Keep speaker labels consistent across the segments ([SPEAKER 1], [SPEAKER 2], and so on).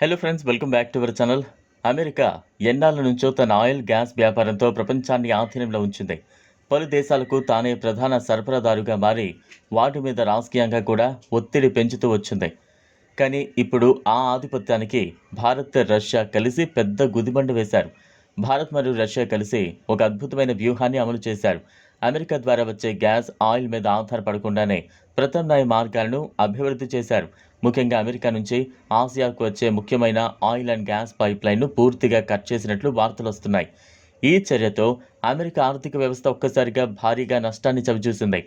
[SPEAKER 1] Hello friends welcome back to our channel America ఎన్నాళ్ళ నుంచో తన ఆయిల్ గ్యాస్ వ్యాపారంతో ప్రపంచాన్ని ఆధీనంలో ఉంచింది. పలు దేశాలకు తానే ప్రధాన సరఫరాదారుగా మారి వాటి మీద రాజకీయంగా కూడా ఒత్తిడి పెంచుతూ వచ్చింది. కానీ ఇప్పుడు ఆ ఆధిపత్యానికి భారత్ రష్యా కలిసి పెద్ద గుదిబండ వేశారు. భారత్ మరియు రష్యా కలిసి ఒక అద్భుతమైన వ్యూహాన్ని అమలు చేశారు. అమెరికా ద్వారా వచ్చే గ్యాస్ ఆయిల్ మీద ఆధారపడకుండానే ప్రత్యామ్నాయ మార్గాలను అభివృద్ధి చేశారు. ముఖ్యంగా అమెరికా నుంచి ఆసియాకు వచ్చే ముఖ్యమైన ఆయిల్ అండ్ గ్యాస్ పైప్ లైన్ను పూర్తిగా కట్ చేసినట్లు వార్తలు వస్తున్నాయి. ఈ చర్యతో అమెరికా ఆర్థిక వ్యవస్థ ఒక్కసారిగా భారీగా నష్టాన్ని చవిచూసింది.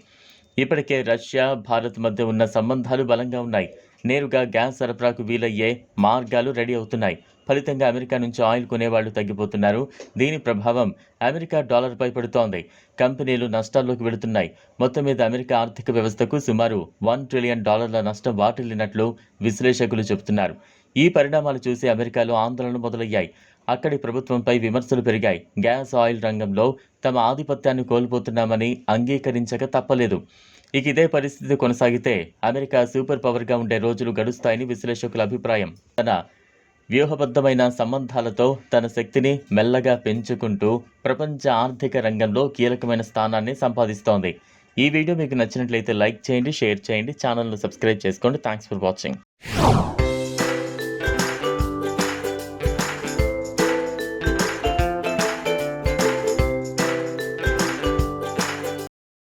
[SPEAKER 1] ఇప్పటికే రష్యా భారత్ మధ్య ఉన్న సంబంధాలు బలంగా ఉన్నాయి. నేరుగా గ్యాస్ సరఫరాకు వీలయ్యే మార్గాలు రెడీ అవుతున్నాయి. ఫలితంగా అమెరికా నుంచి ఆయిల్ కొనేవాళ్ళు తగ్గిపోతున్నారు. దీని ప్రభావం అమెరికా డాలర్పై పడుతోంది. కంపెనీలు నష్టాల్లోకి వెళుతున్నాయి. మొత్తం మీద అమెరికా ఆర్థిక వ్యవస్థకు సుమారు వన్ ట్రిలియన్ డాలర్ల నష్టం వాటిల్లినట్లు విశ్లేషకులు చెబుతున్నారు. ఈ పరిణామాలు చూసి అమెరికాలో ఆందోళన మొదలయ్యాయి. అక్కడి ప్రభుత్వంపై విమర్శలు పెరిగాయి. గ్యాస్ ఆయిల్ రంగంలో తమ ఆధిపత్యాన్ని కోల్పోతున్నామని అంగీకరించక తప్పలేదు. ఇక ఇదే పరిస్థితి కొనసాగితే అమెరికా సూపర్ పవర్గా ఉండే రోజులు గడుస్తాయని విశ్లేషకుల అభిప్రాయం. తన వ్యూహబద్ధమైన సంబంధాలతో తన శక్తిని మెల్లగా పెంచుకుంటూ ప్రపంచ ఆర్థిక రంగంలో కీలకమైన స్థానాన్ని సంపాదిస్తోంది. ఈ వీడియో మీకు నచ్చినట్లయితే లైక్ చేయండి షేర్ చేయండి ఛానల్ను సబ్స్క్రైబ్ చేసుకోండి. Thanks for watching